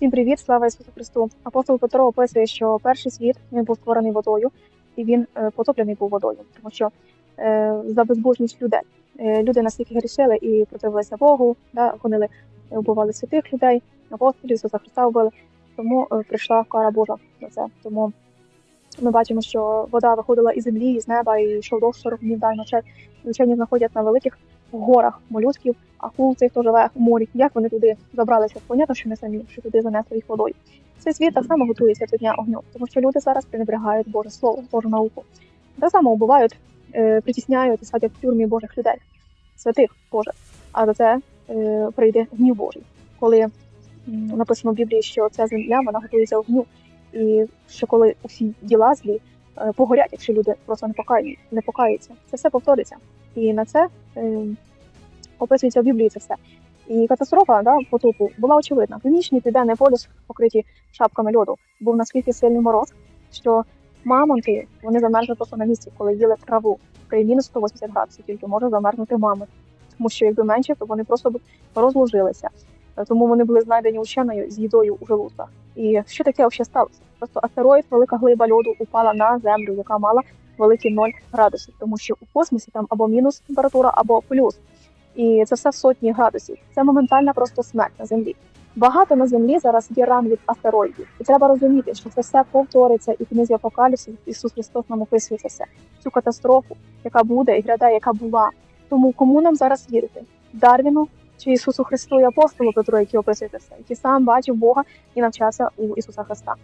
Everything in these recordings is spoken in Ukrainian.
Всім привіт, слава Ісусу Христу. Апостол Петро описує, що перший світ він був створений водою, і він е, потоплений був водою, тому що е, за безбожність людей е, люди настільки грішили і противилися Богу, да, гонили, вбивали святих людей, апостолів, Ісуса Христа вбили. Тому прийшла кара Божа на це. Тому ми бачимо, що вода виходила із землі, із неба, і йшов довг 40 днів дай ночей. І знаходять на великих горах молюсків, акул цих, хто живе у морі. Як вони туди забралися? Понятно, що не самі, що туди занесли їх водою. Цей світ так само готується до дня огню, тому що люди зараз пренебрегають Боже Слово, Божу науку. Так само вбивають, е, притісняють і садять в тюрмі Божих людей, святих Божих. А за це е, прийде гнів Божий, коли написано в Біблії, що ця земля вона готується огню, і що коли усі діла злі е, погорять, якщо люди просто не покають, не покаються, це все повториться. І на це е, описується в Біблії це все. І катастрофа да, потопу була очевидна. Північний південний полюс, покриті шапками льоду, був наскільки сильний мороз, що мамонти вони замерзли просто на місці, коли їли траву. При мінус 180 градусів тільки може замерзнути мамонт. Тому що якби менше, то вони просто б розложилися. Е, Тому вони були знайдені ученою з їдою у желудках. І що таке взагалі сталося? Просто астероїд, велика глиба льоду упала на землю, яка мала великі 0 градусів, тому що у космосі там або мінус температура, або плюс. І це все сотні градусів. Це моментальна просто смерть на землі. Багато на землі зараз є ран від астероїдів, і треба розуміти, що це все повториться, і книзі Апокаліпсис Ісус Христос нам описує це все цю катастрофу, яка буде і гряде, яка була. Тому кому нам зараз вірити? Дарвіну чи Ісусу Христу і апостолу Петру, який описує це все, який сам бачив Бога і навчався у Ісуса Христа.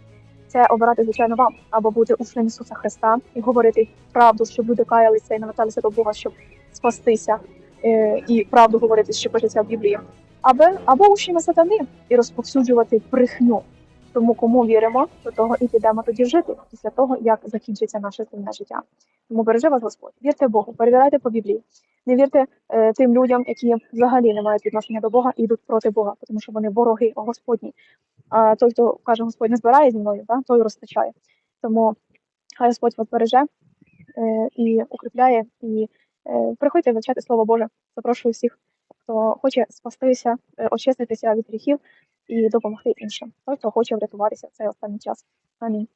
Це обирати, звичайно, вам або бути учнем Ісуса Христа і говорити правду, щоб люди каялися і наверталися до Бога, щоб спастися, е, і правду говорити, що пишеться в Біблії, або, або учнями сатани і розповсюджувати брехню. Тому кому віримо, до того і підемо тоді жити після того, як закінчиться наше земне життя. Тому бережи вас Господь, вірте Богу, перевіряйте по Біблії. Не вірте е, тим людям, які взагалі не мають відношення до Бога і йдуть проти Бога, тому що вони вороги Господні. А той, хто каже, Господь не збирає зі мною, да, той розтачає. Тому хай Господь вас береже е, і укріпляє. І е, приходьте вивчати Слово Боже. Запрошую всіх, хто хоче спастися, е, очиститися від гріхів і допомогти іншим. Той, хто хоче врятуватися в цей останній час. Амінь.